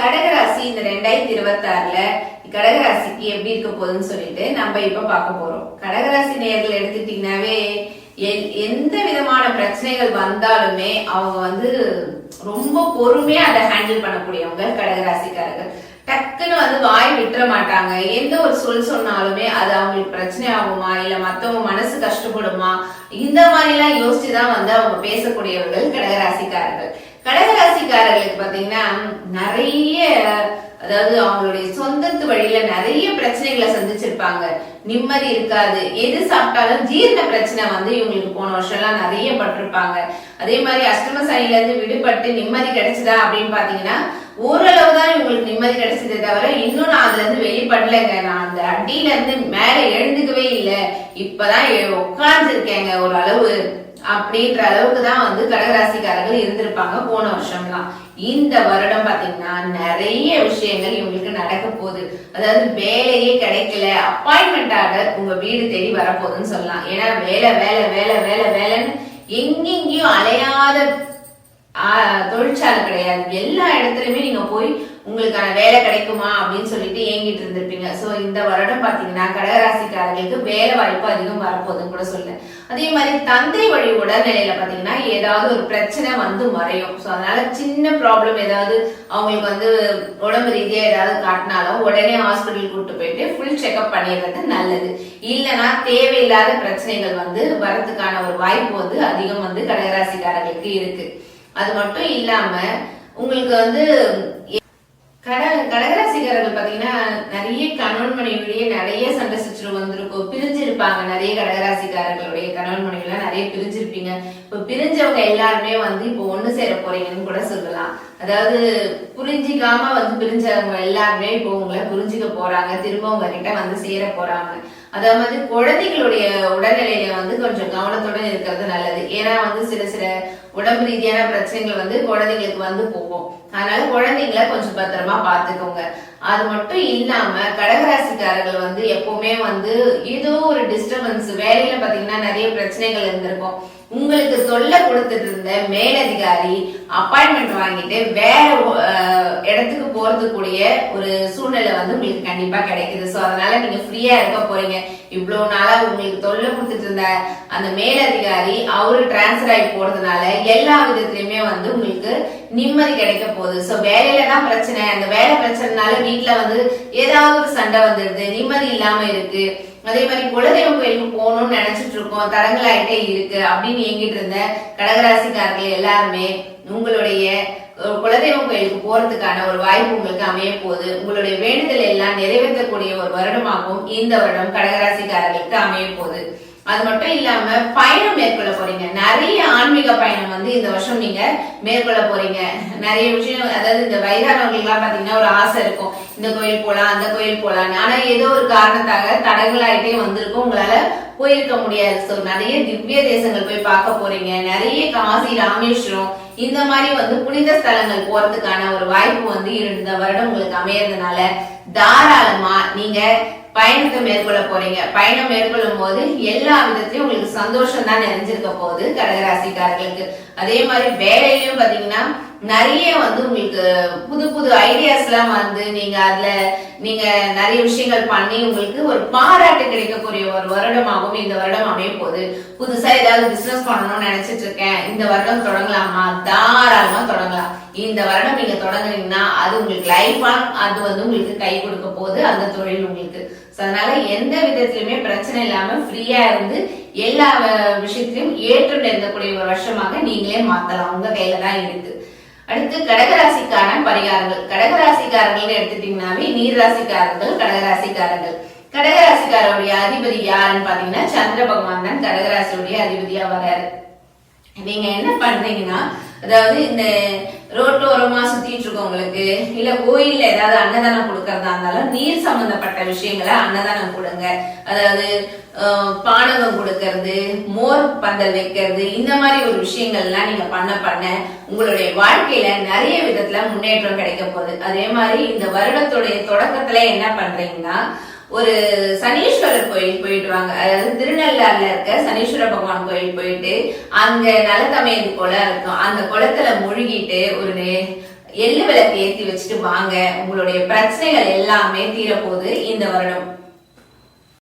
கடகராசி இந்த ரெண்டாயிரத்தி இருபத்தி ஆறுல கடகராசிக்கு எப்படி இருக்க போகுதுன்னு சொல்லிட்டு நம்ம இப்ப பார்க்க போறோம். கடகராசி நேர்கள் எடுத்துட்டீங்கன்னாவே எந்த விதமான பிரச்சனைகள் வந்தாலுமே அவங்க வந்து ரொம்ப பொறுமையா அதை ஹேண்டில் பண்ணக்கூடியவங்க கடகராசிக்காரர்கள். டக்குன்னு வந்து வாய் விட்டுற மாட்டாங்க. எந்த ஒரு சொல் சொன்னாலுமே அது அவங்களுக்கு பிரச்சனை ஆகுமா? இல்ல மத்தவங்க மனசு கஷ்டப்படுமா? இந்த மாதிரி எல்லாம் யோசிச்சுதான் வந்து அவங்க பேசக்கூடியவர்கள் கடகராசிக்காரர்கள். கடகராசிக்காரர்களுக்கு பாத்தீங்கன்னா நிறைய அதாவது அவங்களுடைய சொந்தத்து வழியில நிறைய பிரச்சனைகளை சந்திச்சிருப்பாங்க. நிம்மதி இருக்காது. எது சாப்பிட்டாலும் ஜீரண பிரச்சனை வந்து இவங்களுக்கு போன வருஷம் எல்லாம் நிறைய பட்டிருப்பாங்க. அதே மாதிரி அஷ்டம சனில இருந்து விடுபட்டு நிம்மதி கிடைச்சதா அப்படின்னு பாத்தீங்கன்னா ஓரளவு தான் இவங்களுக்கு நிம்மதி கிடைச்சதே தவிர இன்னும் நான் அதுல இருந்து வெளிப்படலைங்க. நான் அந்த அடியில இருந்து மேல எழுந்துக்கவே இல்லை. இப்பதான் உட்கார்ந்துருக்கேங்க ஒரு அளவு. அப்படின்ற அளவுக்கு தான் வந்து கடகராசிக்காரர்கள் இருந்திருப்பாங்க போன வருஷம்லாம். இந்த வருடம் பாத்தீங்கன்னா நிறைய விஷயங்கள் இவங்களுக்கு நடக்க போகுது. அதாவது வேலையே கிடைக்கல அப்பாயின்மெண்ட் ஆர்டர் உங்க வீடு தேடி வரப்போகுதுன்னு சொல்லலாம். ஏன்னா வேலை வேலை வேலை வேலை வேலைன்னு எங்கெங்கேயும் அலையாத தொழிற்சாலை கிடையாது. எல்லா இடத்துலயுமே நீங்க போய் உங்களுக்கான வேலை கிடைக்குமா அப்படின்னு சொல்லிட்டு ஏங்கிட்டு இருந்திருப்பீங்க. ஸோ இந்த வருடம் பார்த்தீங்கன்னா கடகராசிக்காரர்களுக்கு வேலை வாய்ப்பு அதிகம் வரப்போகுதுன்னு கூட சொல்லேன் அதே மாதிரி தந்தை வழி உடல்நிலையில பார்த்தீங்கன்னா ஏதாவது ஒரு பிரச்சனை வந்து மறையும். ஸோ அதனால சின்ன ப்ராப்ளம் ஏதாவது அவங்களுக்கு வந்து உடம்பு ரீதியாக ஏதாவது காட்டினாலும் உடனே ஹாஸ்பிட்டல் கூட்டு போயிட்டு ஃபுல் செக்அப் பண்ணிடுறது நல்லது. இல்லைன்னா தேவையில்லாத பிரச்சனைகள் வந்து வரத்துக்கான ஒரு வாய்ப்பு வந்து அதிகம் வந்து கடகராசிக்காரர்களுக்கு இருக்கு. அது மட்டும் இல்லாம உங்களுக்கு வந்து கட கடகராசிக்காரர்கள் பார்த்தீங்கன்னா நிறைய கணவன் மனைவியுடைய நிறைய சண்டை சச்சரவு வந்திருக்கும். பிரிஞ்சிருப்பாங்க நிறைய கடகராசிக்காரர்களுடைய கணவன் மனைவிலாம் நிறைய பிரிஞ்சிருப்பீங்க. இப்போ பிரிஞ்சவங்க எல்லாருமே வந்து இப்போ ஒண்ணு சேர போறீங்கன்னு கூட சொல்லலாம். அதாவது புரிஞ்சிக்காம வந்து பிரிஞ்சவங்க எல்லாருமே இப்போ உங்களை புரிஞ்சுக்க போறாங்க திரும்ப உங்ககிட்ட வந்து சேர போறாங்க. அதாவது குழந்தைகளுடைய உடல்நிலையில வந்து கொஞ்சம் கவனத்துடன் இருக்கிறது நல்லது. ஏன்னா வந்து சில சில உடம்பு ரீதியான பிரச்சனைகள் வந்து குழந்தைங்களுக்கு வந்து போகும். அதனால குழந்தைங்களை கொஞ்சம் பத்திரமா பார்த்துக்கோங்க. அது மட்டும் இல்லாம கடகராசிக்காரர்கள் வந்து எப்பவுமே வந்து ஏதோ ஒரு டிஸ்டர்பன்ஸ் வேலையில பாத்தீங்கன்னா நிறைய பிரச்சனைகள் இருந்திருக்கும். உங்களுக்கு சொல்ல கொடுத்துட்டு இருந்த மேலதிகாரி அப்பாயின்மெண்ட் வாங்கிட்டு வேற இடத்துக்கு போறதுக்குரிய ஒரு சூழ்நிலை வந்து உங்களுக்கு கண்டிப்பா கிடைக்குது. சோ அதனால நீங்க ஃப்ரீயா இருக்க போறீங்க. இவ்வளவு நாளா உங்களுக்கு தொல்லை கொடுத்துட்டு இருந்த அந்த மேலதிகாரி அவரு டிரான்ஸ்ஃபர் ஆகி போறதுனால எல்லா விதத்திலயுமே வந்து உங்களுக்கு நிம்மதி கிடைக்க போகுது. சோ வேலையில தான் பிரச்சனை. அந்த வேலை பிரச்சனைனால வீட்டுல வந்து ஏதாவது ஒரு சண்டை வந்துடுது. நிம்மதி இல்லாம இருக்கு. அதே மாதிரி குலதெய்வம் கோயிலுக்கு போகணும்னு நினைச்சிட்டு இருக்கோம். தடங்கலாயிட்டே இருக்கு. அப்படின்னு ஏங்கிட்டு இருந்த கடகராசிக்காரர்கள் எல்லாருமே உங்களுடைய குலதெய்வம் கோயிலுக்கு போறதுக்கான ஒரு வாய்ப்பு உங்களுக்கு அமைய போகுது. உங்களுடைய வேண்டுதல் எல்லாம் நிறைவேற்றக்கூடிய ஒரு வருடமாகவும் இந்த வருடம் கடகராசிக்காரர்களுக்கு அமைய போகுது. அது மட்டும் இல்லாம பயணம் மேற்கொள்ள போறீங்க. நிறைய ஆன்மீக பயணம் வந்து இந்த வருஷம் நீங்க மேற்கொள்ள போறீங்க. நிறைய விஷயம் அதாவது இந்த வயதானவங்களுக்கு பாத்தீங்கன்னா ஒரு ஆசை இருக்கும். இந்த கோயில் போலாம் அந்த கோயில் போலாம் ஆனா ஏதோ ஒரு காரணத்தாக தடங்களாயிட்டே வந்திருக்கும். உங்களால போயிருக்க முடியாது. ஸோ நிறைய திவ்ய தேசங்கள் போய் பார்க்க போறீங்க. நிறைய காசி ராமேஸ்வரம் இந்த மாதிரி வந்து புனித ஸ்தலங்கள் போறதுக்கான ஒரு வாய்ப்பு வந்து இந்த வருடம் உங்களுக்கு அமையறதுனால தாராளமா நீங்க பயணத்தை மேற்கொள்ள போறீங்க. பயணம் மேற்கொள்ளும் போது எல்லா விதத்திலயும் உங்களுக்கு சந்தோஷம் தான் நிறைஞ்சிருக்க போகுது கடகராசிக்காரர்களுக்கு. அதே மாதிரி வேலையிலயும் பாத்தீங்கன்னா நிறைய வந்து உங்களுக்கு புது புது ஐடியாஸ் எல்லாம் வந்து நீங்க அதுல நீங்க நிறைய விஷயங்கள் பண்ணி உங்களுக்கு ஒரு பாராட்டு கிடைக்கக்கூடிய ஒரு வருடமாகவும் இந்த வருடம் அமையும் போகுது. புதுசா ஏதாவது பிசினஸ் பண்ணணும்னு நினைச்சிட்டு இருக்கேன். இந்த வருடம் தொடங்கலாமா? தாராளமா தொடங்கலாம். இந்த வருடம் நீங்க தொடங்குனீங்கன்னா அது உங்களுக்கு லைஃப் அது வந்து உங்களுக்கு கை கொடுக்க போகுது. அந்த தொழில் உங்களுக்கு அதனால எந்த விதத்திலுமே பிரச்சனை இல்லாம ஃப்ரீயா இருந்து எல்லா வ- விஷயத்திலும் ஏற்றம் இருக்கக்கூடிய ஒரு வருஷமாக நீங்களே மாத்தலாம். உங்க கையில தான் இருக்கு. அடுத்து கடகராசிக்கான பரிகாரங்கள். கடகராசிக்காரர்கள் எடுத்துட்டீங்கன்னாவே நீர் ராசிக்காரர்கள் கடகராசிக்காரர்கள். கடகராசிக்காரருடைய அதிபதி யாருன்னு பாத்தீங்கன்னா சந்திர பகவான் தான் கடகராசியுடைய அதிபதியா வராரு நீங்க என்ன பண்றீங்கன்னா அதாவது இந்த ரோட்டோரமா சுத்திட்டு இருக்கவங்களுக்கு இல்ல கோயில்ல ஏதாவது அன்னதானம் கொடுக்கறதா இருந்தாலும் நீர் சம்பந்தப்பட்ட விஷயங்களை அன்னதானம் கொடுங்க. அதாவது பானகம் கொடுக்கறது மோர் பந்தல் வைக்கிறது இந்த மாதிரி ஒரு விஷயங்கள்லாம் நீங்க பண்ண பண்ண உங்களுடைய வாழ்க்கையில நிறைய விதத்துல முன்னேற்றம் கிடைக்க போகுது. அதே மாதிரி இந்த வருடத்துடைய தொடக்கத்துல என்ன பண்றீங்கன்னா ஒரு சனீஸ்வரர் கோயில் போயிட்டு வாங்க. அதாவது திருநள்ளாறுல இருக்க சனீஸ்வர பகவான் கோயில் போயிட்டு அங்க நலத்தமையது குளம் இருக்கும். அந்த குளத்துல முழுகிட்டு ஒரு எள்ளு விளக்கு ஏத்தி வச்சுட்டு வாங்க. உங்களுடைய பிரச்சனைகள் எல்லாமே தீரப்போகுது இந்த வருடம்.